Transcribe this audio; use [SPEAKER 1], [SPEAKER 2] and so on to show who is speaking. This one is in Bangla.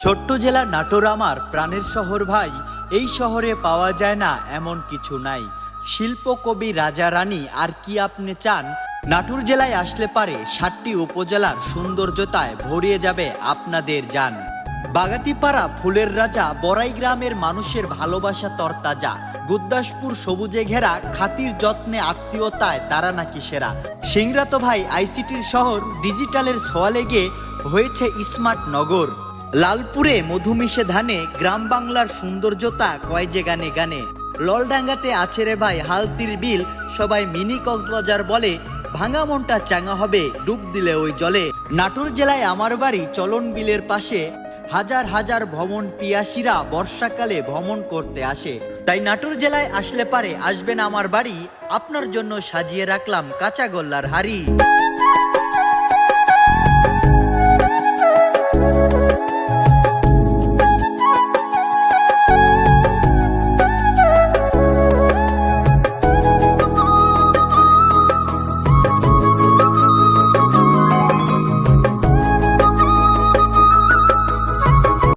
[SPEAKER 1] ছোট্ট জেলা নাটোর আমার প্রাণের শহর ভাই, এই শহরে পাওয়া যায় না এমন কিছু নাই। শিল্প কবি রাজা রানী, আর কি আপনি চান? নাটোর জেলায় আসলে পারে ষাটটি উপজেলার সৌন্দর্যতায় ভরিয়ে যাবে আপনাদের যান। বাগাতিপাড়া ফুলের রাজা, বড়াই গ্রামের মানুষের ভালোবাসা তরতাজা। গুদ্দাসপুর সবুজে ঘেরা, খাতির যত্নে আত্মীয়তায় তারা নাকি সেরা। সিংরা তো ভাই, আইসিটির শহর, ডিজিটালের ছোঁয়া গিয়ে হয়েছে স্মার্ট নগর। লালপুরে মধুমিশে ধানে গ্রাম বাংলার সৌন্দর্যতা কয় যে গানে গানে। ললডাঙ্গাতে আছে রে ভাই হালতির বিল, সবাই মিনি কক্সবাজার বলে, ভাঙা মনটা চাঙা হবে, ডুব দিলে ওই জলে। নাটোর জেলায় আমার বাড়ি চলন বিলের পাশে, হাজার হাজার ভ্রমণ পিয়াসীরা বর্ষাকালে ভ্রমণ করতে আসে। তাই নাটোর জেলায় আসলে পারে আসবেন আমার বাড়ি, আপনার জন্য সাজিয়ে রাখলাম কাঁচা গোল্লার হাড়ি।